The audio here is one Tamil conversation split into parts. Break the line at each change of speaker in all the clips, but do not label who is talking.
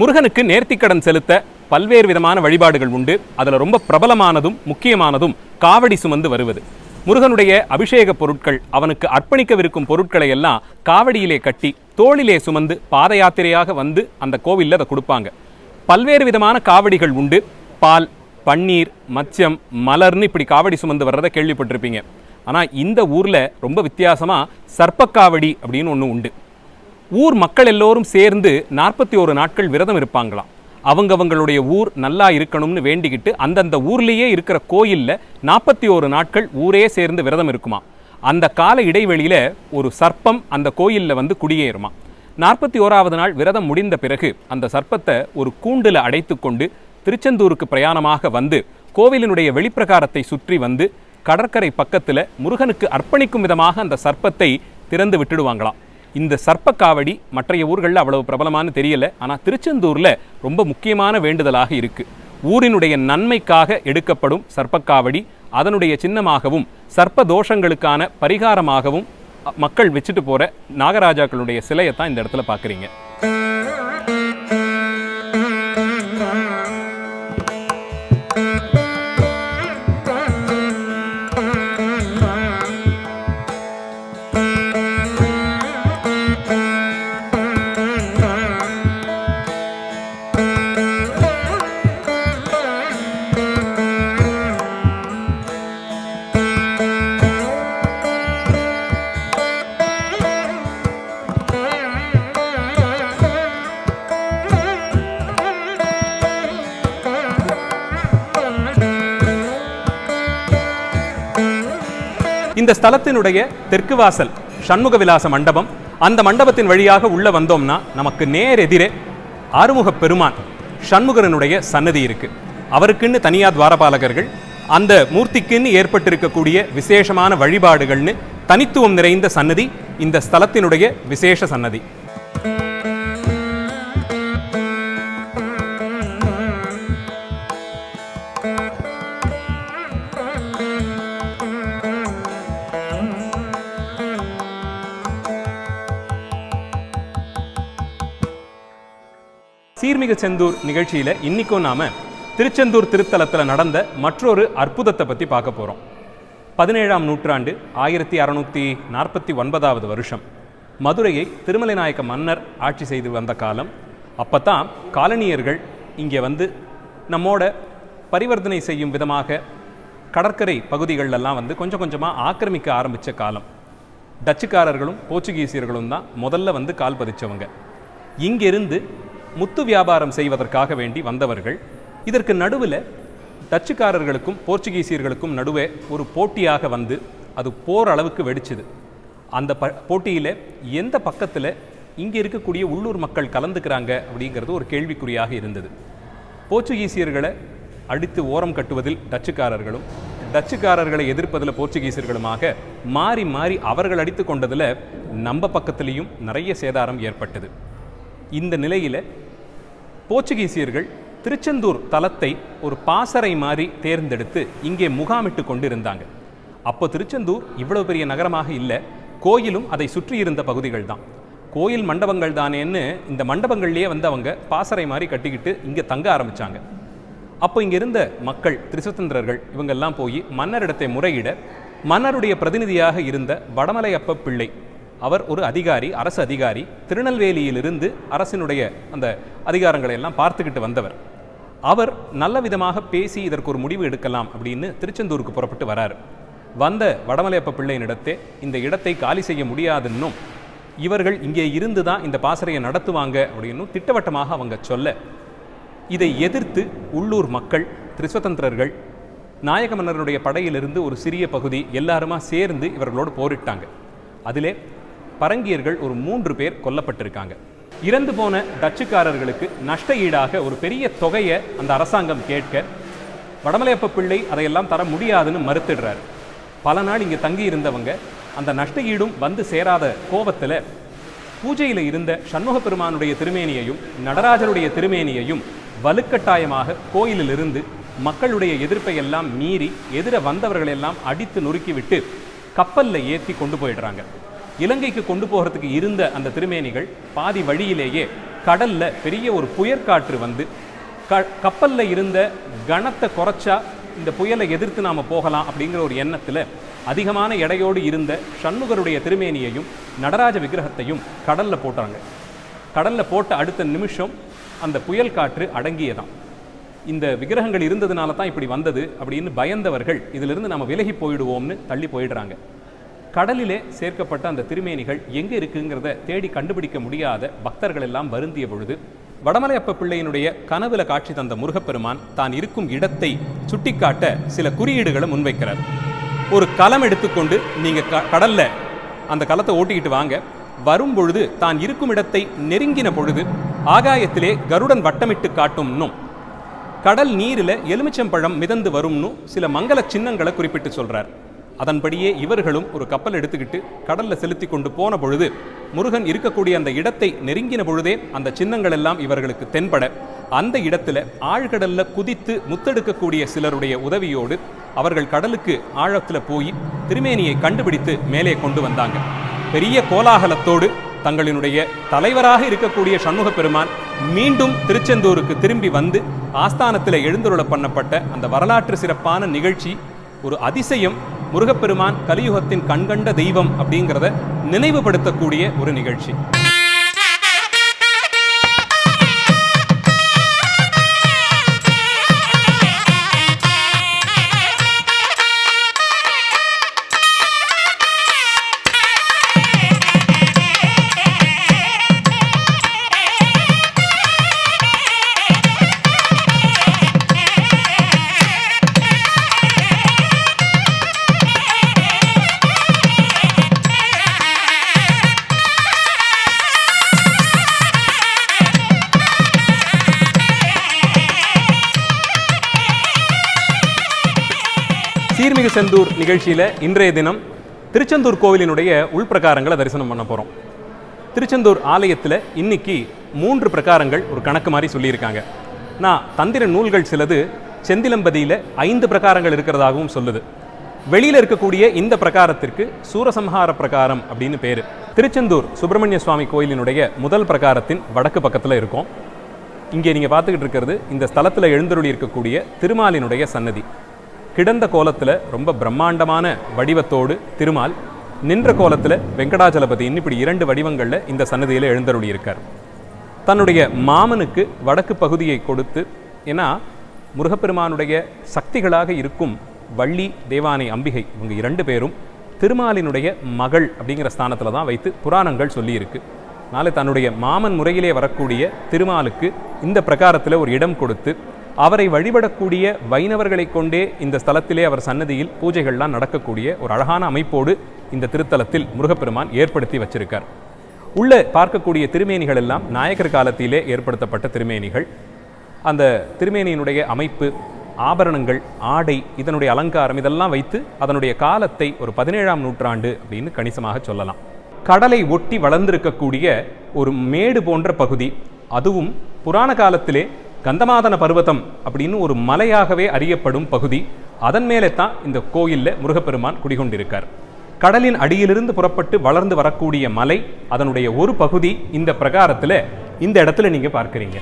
முருகனுக்கு நேர்த்திக்கடன் செலுத்த பல்வேறு விதமான வழிபாடுகள் உண்டு. அதில் ரொம்ப பிரபலமானதும் முக்கியமானதும் காவடி சுமந்து வருவது. முருகனுடைய அபிஷேக பொருட்கள் அவனுக்கு அர்ப்பணிக்கவிருக்கும் பொருட்களை எல்லாம் காவடியிலே கட்டி தோளிலே சுமந்து பாத யாத்திரையாக வந்து அந்த கோவிலில் அதை கொடுப்பாங்க. பல்வேறு விதமான காவடிகள் உண்டு. பால் பன்னீர் மச்சம் மலர்னு இப்படி காவடி சுமந்து வர்றதை கேள்விப்பட்டிருப்பீங்க. ஆனால் இந்த ஊரில் ரொம்ப வித்தியாசமாக சர்ப்பக்காவடி அப்படின்னு ஒன்று உண்டு. ஊர் மக்கள் எல்லோரும் சேர்ந்து நாற்பத்தி ஒரு நாட்கள் விரதம் இருப்பாங்களாம். அவங்கவங்களுடைய ஊர் நல்லா இருக்கணும்னு வேண்டிக்கிட்டு அந்தந்த ஊர்லேயே இருக்கிற கோயிலில் நாற்பத்தி ஒரு நாட்கள் ஊரே சேர்ந்து விரதம் இருக்குமா அந்த கால இடைவெளியில் ஒரு சர்ப்பம் அந்த கோயிலில் வந்து குடியேறுமா நாற்பத்தி ஓராவது நாள் விரதம் முடிந்த பிறகு அந்த சர்ப்பத்தை ஒரு கூண்டில் அடைத்து கொண்டு திருச்செந்தூருக்கு பிரயாணமாக வந்து கோவிலினுடைய வெளிப்பிரகாரத்தை சுற்றி வந்து கடற்கரை பக்கத்தில் முருகனுக்கு அர்ப்பணிக்கும் விதமாக அந்த சர்ப்பத்தை திறந்து விட்டுடுவாங்களாம். இந்த சர்ப்பக்காவடி மற்றைய ஊர்களில் அவ்வளவு பிரபலமானு தெரியல ஆனால் திருச்செந்தூரில் ரொம்ப முக்கியமான வேண்டுதலாக இருக்கு. ஊரினுடைய நன்மைக்காக எடுக்கப்படும் சர்ப்பக்காவடி அதனுடைய சின்னமாகவும் சர்ப்ப தோஷங்களுக்கான பரிகாரமாகவும் மக்கள் வச்சுட்டு போற நாகராஜாக்களுடைய சிலையை தான் இந்த இடத்துல பார்க்குறீங்க இந்த ஸ்தலத்தினுடைய தெற்கு வாசல் சண்முக விலாச மண்டபம். அந்த மண்டபத்தின் வழியாக உள்ள வந்தோம்னா நமக்கு நேர் எதிரே ஆறுமுக பெருமான் சண்முகரனுடைய சன்னதி இருக்கு. அவருக்குன்னு தனியார் துவாரபாலகர்கள் அந்த மூர்த்திக்குன்னு ஏற்பட்டிருக்கக்கூடிய விசேஷமான வழிபாடுகள்னு தனித்துவம் நிறைந்த சன்னதி இந்த ஸ்தலத்தினுடைய விசேஷ சன்னதி. ஆன்மீக செந்தூர் நிகழ்ச்சியில் இன்றைக்கும் நாம் திருச்செந்தூர் திருத்தலத்தில் நடந்த மற்றொரு அற்புதத்தை பற்றி பார்க்க போகிறோம் பதினேழாம் நூற்றாண்டு ஆயிரத்தி அறநூற்றி நாற்பத்தி ஒன்பதாவது வருஷம். மதுரையை திருமலை நாயக்க மன்னர் ஆட்சி செய்து வந்த காலம். அப்போ தான் காலனியர்கள் இங்கே வந்து நம்மோட பரிவர்த்தனை செய்யும் விதமாக கடற்கரை பகுதிகளெல்லாம் வந்து கொஞ்சம் கொஞ்சமாக ஆக்கிரமிக்க ஆரம்பித்த காலம். டச்சுக்காரர்களும் போர்ச்சுகீசியர்களும் தான் முதல்ல வந்து கால் பதிச்சவங்க. இங்கிருந்து முத்து வியாபாரம் செய்வதற்காக வேண்டி வந்தவர்கள் இதற்கு நடுவில் டச்சுக்காரர்களுக்கும் போர்ச்சுகீசியர்களுக்கும் நடுவே ஒரு போட்டியாக வந்து அது போர் அளவுக்கு வெடிச்சுது. அந்த ப போட்டியில் எந்த பக்கத்தில் இங்கே இருக்கக்கூடிய உள்ளூர் மக்கள் கலந்துக்கிறாங்க அப்படிங்கிறது ஒரு கேள்விக்குறியாக இருந்தது. போர்ச்சுகீசியர்களை அடித்து ஓரம் கட்டுவதில் டச்சுக்காரர்களும் டச்சுக்காரர்களை எதிர்ப்பதில் போர்ச்சுகீசியர்களுமாக மாறி மாறி அவர்கள் அடித்து கொண்டதில் நம்ம பக்கத்துலேயும் நிறைய சேதாரம் ஏற்பட்டது. இந்த நிலையில் போர்ச்சுகீசியர்கள் திருச்செந்தூர் தலத்தை ஒரு பாசறை மாதிரி தேர்ந்தெடுத்து இங்கே முகாமிட்டு கொண்டிருந்தாங்க. அப்போ திருச்செந்தூர் இவ்வளவு பெரிய நகரமாக இல்லை கோயிலும் அதை சுற்றி இருந்த பகுதிகள் தான். கோயில் மண்டபங்கள் தானேன்னு இந்த மண்டபங்கள்லேயே வந்து அவங்க பாசறை மாதிரி கட்டிக்கிட்டு இங்கே தங்க ஆரம்பிச்சாங்க. அப்போ இங்க இருந்த மக்கள் திருசுதந்திரர்கள் இவங்கெல்லாம் போய் மன்னரிடத்தை முறையிட மன்னருடைய பிரதிநிதியாக இருந்த வடமலையப்ப பிள்ளை அவர் ஒரு அதிகாரி அரசு அதிகாரி திருநெல்வேலியிலிருந்து அரசினுடைய அந்த அதிகாரங்களை எல்லாம் பார்த்துக்கிட்டு வந்தவர். அவர் நல்ல விதமாக பேசி இதற்கு ஒரு முடிவு எடுக்கலாம் அப்படின்னு திருச்செந்தூருக்கு புறப்பட்டு வராரு. வந்த வடமலையப்ப பிள்ளையினிடத்தே இந்த இடத்தை காலி செய்ய முடியாதுன்னும் இவர்கள் இங்கே இருந்து தான் இந்த பாசறையை நடத்துவாங்க அப்படின்னும் திட்டவட்டமாக அவங்க சொல்ல இதை எதிர்த்து உள்ளூர் மக்கள் திரிஸ்வதந்திரர்கள் நாயக மன்னருடைய படையிலிருந்து ஒரு சிறிய பகுதி எல்லாருமா சேர்ந்து இவர்களோடு போரிட்டாங்க. அதிலே பரங்கியர்கள் ஒரு மூன்று பேர் கொல்லப்பட்டிருக்காங்க. இறந்து போன டச்சுக்காரர்களுக்கு நஷ்ட ஈடாக ஒரு பெரிய தொகையை அந்த அரசாங்கம் கேட்க வடமலையப்ப பிள்ளை அதையெல்லாம் தர முடியாதுன்னு மறுத்துடுறாரு. பல நாள் இங்கே தங்கி இருந்தவங்க அந்த நஷ்ட ஈடும் வந்து சேராத கோபத்தில் பூஜையில் இருந்த சண்முக பெருமானுடைய திருமேனியையும் நடராஜருடைய திருமேனியையும் வலுக்கட்டாயமாக கோயிலிலிருந்து மக்களுடைய எதிர்ப்பை எல்லாம் மீறி எதிர வந்தவர்களெல்லாம் அடித்து நொறுக்கிவிட்டு கப்பலில் ஏற்றி கொண்டு போயிடுறாங்க. இலங்கைக்கு கொண்டு போகிறதுக்கு இருந்த அந்த திருமேனிகள் பாதி வழியிலேயே கடல்ல பெரிய ஒரு புயற்காற்று வந்து க கப்பலில் இருந்த கனத்தை குறைச்சா இந்த புயலை எதிர்த்து நாம் போகலாம் அப்படிங்கிற ஒரு எண்ணத்தில் அதிகமான எடையோடு இருந்த சண்முகருடைய திருமேனியையும் நடராஜ விக்கிரகத்தையும் கடலில் போட்டாங்க. கடலில் போட்ட அடுத்த நிமிஷம் அந்த புயல் காற்று அடங்கியதாம். இந்த விக்கிரகங்கள் இருந்ததுனால தான் இப்படி வந்தது அப்படின்னு பயந்தவர்கள் இதிலிருந்து நம்ம விலகி போயிடுவோம்னு தள்ளி போயிடுறாங்க. கடலிலே சேர்க்கப்பட்ட அந்த திருமேனிகள் எங்கே இருக்குங்கிறத தேடி கண்டுபிடிக்க முடியாத பக்தர்கள் எல்லாம் வருந்திய பொழுது வடமலையப்ப பிள்ளையினுடைய கனவுல காட்சி தந்த முருகப்பெருமான் தான் இருக்கும் இடத்தை சுட்டிக்காட்ட சில குறியீடுகளை முன்வைக்கிறார். ஒரு களம் எடுத்துக்கொண்டு நீங்க க- கடல்ல அந்த களத்தை ஓட்டிக்கிட்டு வாங்க. வரும் பொழுது தான் இருக்கும் இடத்தை நெருங்கின பொழுது ஆகாயத்திலே கருடன் வட்டமிட்டு காட்டும்னும் கடல் நீரில் எலுமிச்சம்பழம் மிதந்து வரும்னு சில மங்கள சின்னங்களை குறிப்பிட்டு சொல்கிறார் அதன்படியே இவர்களும் ஒரு கப்பல் எடுத்துக்கிட்டு கடல்ல செலுத்தி கொண்டு போன பொழுது முருகன் இருக்கக்கூடிய அந்த இடத்தை நெருங்கின பொழுதே அந்த சின்னங்கள் எல்லாம் இவர்களுக்கு தென்பட அந்த இடத்துல ஆழ்கடல்ல குதித்து முத்தெடுக்கக்கூடிய சிலருடைய உதவியோடு அவர்கள் கடலுக்கு ஆழத்துல போய் திருமேனியை கண்டுபிடித்து மேலே கொண்டு வந்தாங்க. பெரிய கோலாகலத்தோடு தங்களினுடைய தலைவராக இருக்கக்கூடிய சண்முக பெருமான் மீண்டும் திருச்செந்தூருக்கு திரும்பி வந்து ஆஸ்தானத்தில் எழுந்தருள பண்ணப்பட்ட அந்த வரலாற்று சிறப்பான நிகழ்ச்சி ஒரு அதிசயம் முருகப்பெருமான் கலியுகத்தின் கண்கண்ட தெய்வம் அப்படிங்கிறத நினைவுபடுத்தக்கூடிய ஒரு நிகழ்ச்சி. சீர்மிகு செந்தூர் நிகழ்ச்சியில இன்றைய தினம் திருச்செந்தூர் கோவிலினுடைய உள்பிரகாரங்களை தரிசனம் பண்ண போறோம். திருச்செந்தூர் ஆலயத்தில் இன்னைக்கு மூன்று பிரகாரங்கள் ஒரு கணக்கு மாதிரி சொல்லியிருக்காங்க. நான் தந்திர நூல்கள் சிலது செந்திலம்பதியில் ஐந்து பிரகாரங்கள் இருக்கிறதாகவும் சொல்லுது. வெளியில் இருக்கக்கூடிய இந்த பிரகாரத்திற்கு சூரசம்ஹார பிரகாரம் அப்படின்னு பேர். திருச்செந்தூர் சுப்பிரமணிய சுவாமி கோயிலினுடைய முதல் பிரகாரத்தின் வடக்கு பக்கத்தில் இருக்கும். இங்கே நீங்கள் பார்த்துக்கிட்டு இருக்கிறது இந்த ஸ்தலத்தில் எழுந்தருளி இருக்கக்கூடிய திருமாலினுடைய சன்னதி. கிடந்த கோலத்தில் ரொம்ப பிரம்மாண்டமான வடிவத்தோடு திருமால் நின்ற கோலத்தில் வெங்கடாஜலபதின்னு இப்படி இரண்டு வடிவங்களில் இந்த சன்னதியில் எழுந்தருளியிருக்கார். தன்னுடைய மாமனுக்கு வடக்கு பகுதியை கொடுத்து ஏன்னா முருகப்பெருமானுடைய சக்திகளாக இருக்கும் வள்ளி தேவானை அம்பிகை இவங்க இரண்டு பேரும் திருமாலினுடைய மகள் அப்படிங்கிற ஸ்தானத்தில் தான் வைத்து புராணங்கள் சொல்லியிருக்கு. நாளை தன்னுடைய மாமன் முறையிலே வரக்கூடிய திருமாலுக்கு இந்த பிரகாரத்தில் ஒரு இடம் கொடுத்து அவரை வழிபடக்கூடிய வைணவர்களை கொண்டே இந்த ஸ்தலத்திலே அவர் சன்னதியில் பூஜைகள்லாம் நடக்கக்கூடிய ஒரு அழகான அமைப்போடு இந்த திருத்தலத்தில் முருகப்பெருமான் ஏற்படுத்தி வச்சிருக்கார். உள்ளே பார்க்கக்கூடிய திருமேனிகள் எல்லாம் நாயக்கர் காலத்திலே ஏற்படுத்தப்பட்ட திருமேனிகள். அந்த திருமேனியினுடைய அமைப்பு ஆபரணங்கள் ஆடை இதனுடைய அலங்காரம் இதெல்லாம் வைத்து அதனுடைய காலத்தை ஒரு பதினேழாம் நூற்றாண்டு அப்படின்னு கணிசமாக சொல்லலாம். கடலை ஒட்டி வளர்ந்திருக்கக்கூடிய ஒரு மேடு போன்ற பகுதி அதுவும் புராண காலத்திலே கந்தமாதன பர்வதம் அப்படின்னு ஒரு மலையாகவே அறியப்படும் பகுதி. அதன் மேலே தான் இந்த கோயிலில் முருகப்பெருமான் குடிகொண்டிருக்கார். கடலின் அடியிலிருந்து புறப்பட்டு வளர்ந்து வரக்கூடிய மலை அதனுடைய ஒரு பகுதி இந்த பிரகாரத்தில் இந்த இடத்துல நீங்க பார்க்குறீங்க.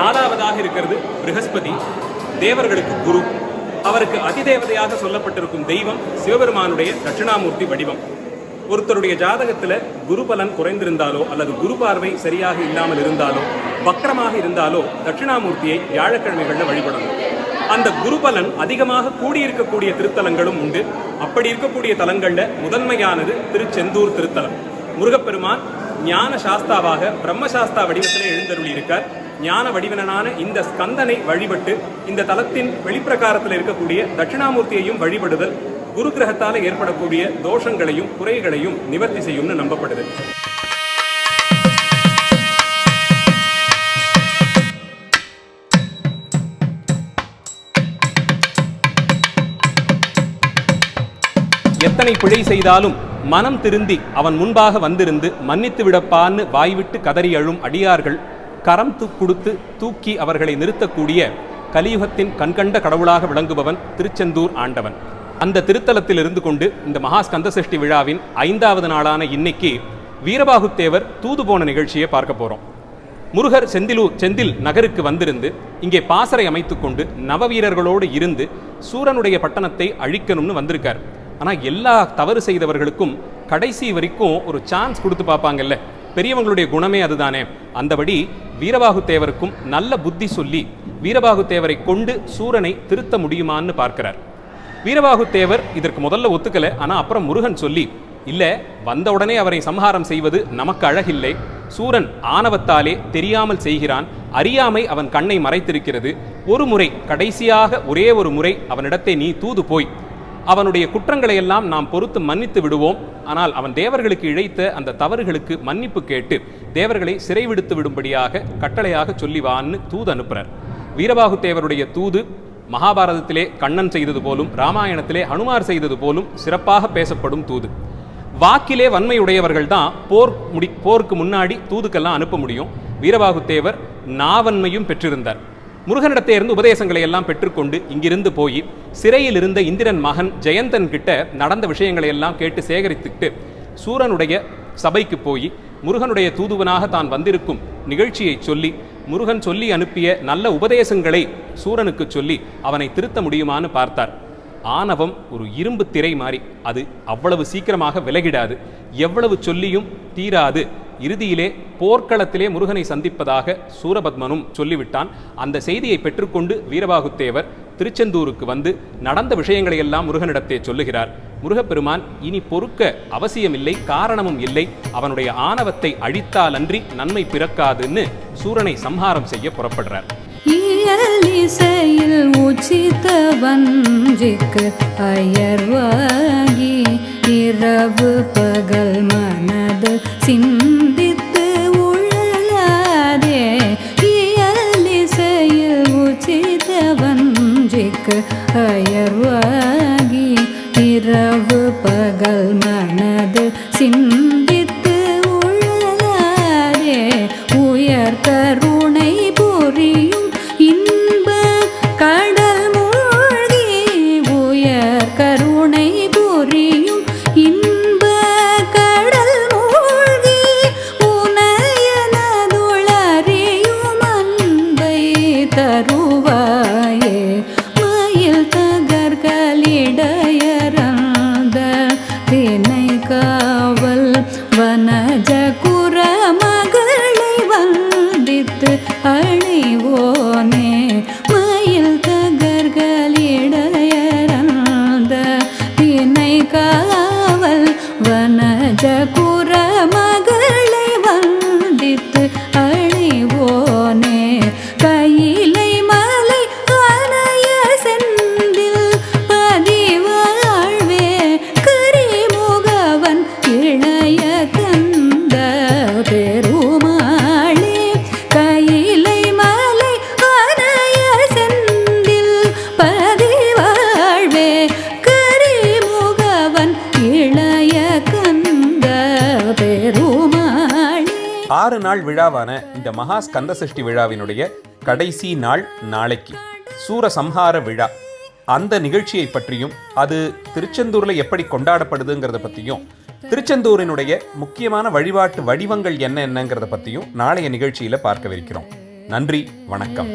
நாலாவதாக இருக்கிறது பிருகஸ்பதி தேவர்களுக்கு குரு. அவருக்கு அதிதேவதையாக சொல்லப்பட்டிருக்கும் தெய்வம் சிவபெருமானுடைய தட்சிணாமூர்த்தி வடிவம். ஒருத்தருடைய ஜாதகத்துல குரு பலன் குறைந்திருந்தாலோ அல்லது குரு பார்வை சரியாக இல்லாமல் இருந்தாலோ வக்கரமாக இருந்தாலோ தட்சிணாமூர்த்தியை வியாழக்கிழமைகளில் வழிபடணும். அந்த குரு பலன் அதிகமாக கூடியிருக்கக்கூடிய திருத்தலங்களும் உண்டு. அப்படி இருக்கக்கூடிய தலங்கள்ல முதன்மையானது திருச்செந்தூர் திருத்தலம். முருகப்பெருமான் ஞான சாஸ்தாவாக பிரம்மசாஸ்தா வடிவத்திலே எழுந்தருளி இருக்கார் ஞான வடிவனான இந்த ஸ்கந்தனை வழிபட்டு இந்த தலத்தின் வெளிப்பிரகாரத்தில் இருக்கக்கூடிய தட்சிணாமூர்த்தியையும் வழிபடுதல் குரு கிரகத்தால ஏற்படக்கூடிய தோஷங்களையும் குறைகளையும் நிவர்த்தி செய்யும்னு நம்பப்படுது. எத்தனை பிழை செய்தாலும் மனம் திருந்தி அவன் முன்பாக வந்திருந்து மன்னித்து விடப்பான்னு வாய்விட்டு கதறி அழும் அடியார்கள் கரம் து கொடுத்து தூக்கி அவர்களை நிறுத்தக்கூடிய கலியுகத்தின் கண்கண்ட கடவுளாக விளங்குபவன் திருச்செந்தூர் ஆண்டவன். அந்த திருத்தலத்தில் இருந்து கொண்டு இந்த மகாஸ்கந்த சஷ்டி விழாவின் ஐந்தாவது நாளான இன்னைக்கு வீரபாகுத்தேவர் தூது போன நிகழ்ச்சியை பார்க்க போறோம். முருகர் செந்திலூர் செந்தில் நகருக்கு வந்திருந்து இங்கே பாசறை அமைத்துக்கொண்டு நவவீரர்களோடு இருந்து சூரனுடைய பட்டணத்தை அழிக்கணும்னு வந்திருக்கார். ஆனால் எல்லா தவறு செய்தவர்களுக்கும் கடைசி வரைக்கும் ஒரு சான்ஸ் கொடுத்து பார்ப்பாங்கல்ல. பெரியவங்களுடைய குணமே அதுதானே. அந்தபடி வீரபாகு தேவருக்கும் நல்ல புத்தி சொல்லி வீரபாகு தேவரை கொண்டு சூரனை திருத்த முடியுமான்னு பார்க்கிறார். வீரபாகு தேவர் இதற்கு முதல்ல ஒத்துக்கல ஆனா அப்புறம் முருகன் சொல்லி இல்ல வந்தவுடனே அவரை சம்ஹாரம் செய்வது நமக்கு அழகில்லை. சூரன் ஆணவத்தாலே தெரியாமல் செய்கிறான். அறியாமை அவன் கண்ணை மறைத்திருக்கிறது. ஒரு முறை கடைசியாக ஒரே ஒரு முறை அவனிடத்தை நீ தூது போய் அவனுடைய குற்றங்களை எல்லாம் நாம் பொறுத்து மன்னித்து விடுவோம். ஆனால் அவன் தேவர்களுக்கு இழைத்த அந்த தவறுகளுக்கு மன்னிப்பு கேட்டு தேவர்களை சிறைவிடுத்து விடும்படியாக கட்டளையாக சொல்லி வான்னு தூது அனுப்புகிறார் வீரபாகு தேவருடைய தூது மகாபாரதத்திலே கண்ணன் செய்தது போலும் ராமாயணத்திலே ஹனுமார் செய்தது போலும் சிறப்பாக பேசப்படும் தூது. வாக்கிலே வன்மையுடையவர்கள் தான் போர் முடி போருக்கு முன்னாடி தூதுக்கெல்லாம் அனுப்ப முடியும். வீரபாகு தேவர் நாவன்மையும் பெற்றிருந்தார். முருகனிடத்தை இருந்து உபதேசங்களை எல்லாம் பெற்றுக்கொண்டு இங்கிருந்து போய் சிறையில் இருந்த இந்திரன் மகன் ஜெயந்தன் கிட்ட நடந்த விஷயங்களை எல்லாம் கேட்டு சேகரித்துட்டு சூரனுடைய சபைக்கு போய் முருகனுடைய தூதுவனாக தான் வந்திருக்கும் நிகழ்ச்சியை சொல்லி முருகன் சொல்லி அனுப்பிய நல்ல உபதேசங்களை சூரனுக்கு சொல்லி அவனை திருத்த முடியுமான்னு பார்த்தார். ஆணவம் ஒரு இரும்பு திரை மாறி அது அவ்வளவு சீக்கிரமாக விலகிடாது. எவ்வளவு சொல்லியும் தீராது. இறுதியிலே போர்க்களத்திலே முருகனை சந்திப்பதாக சூரபத்மனும் சொல்லிவிட்டான். அந்த செய்தியை பெற்றுக்கொண்டு வீரபாகுத்தேவர் திருச்செந்தூருக்கு வந்து நடந்த விஷயங்களை எல்லாம் முருகனிடத்தே சொல்லுகிறார். முருகப்பெருமான் இனி பொறுக்க அவசியமில்லை காரணமும் இல்லை. அவனுடைய ஆணவத்தை அழித்தாலன்றி நன்மை பிறக்காதுன்னு சூரனை சம்ஹாரம் செய்ய புறப்படுறார்.
வஞ்சிக்கு அயர்வாகி இரவு பகல் மனது சிந்தித்து உழலாதே. இயலிசையில் உச்சித வஞ்சிக்கு அயர்வாகி இரவு பகல் மனது
சிந்தி நாள் விழாவான இந்த மகா ஸ்கந்த சஷ்டி விழாவினுடைய கடைசி நாள் நாளைக்கு. சூரசம்ஹார விழா. அந்த நிகழ்ச்சியை பற்றியும் அது திருச்செந்தூரில் எப்படி கொண்டாடப்படுதுங்கிறத பற்றியும் திருச்செந்தூரினுடைய முக்கியமான வழிபாட்டு வடிவங்கள் என்ன என்னங்கிறத பற்றியும் நாளைய நிகழ்ச்சியில் பார்க்கவிருக்கிறோம். நன்றி வணக்கம்.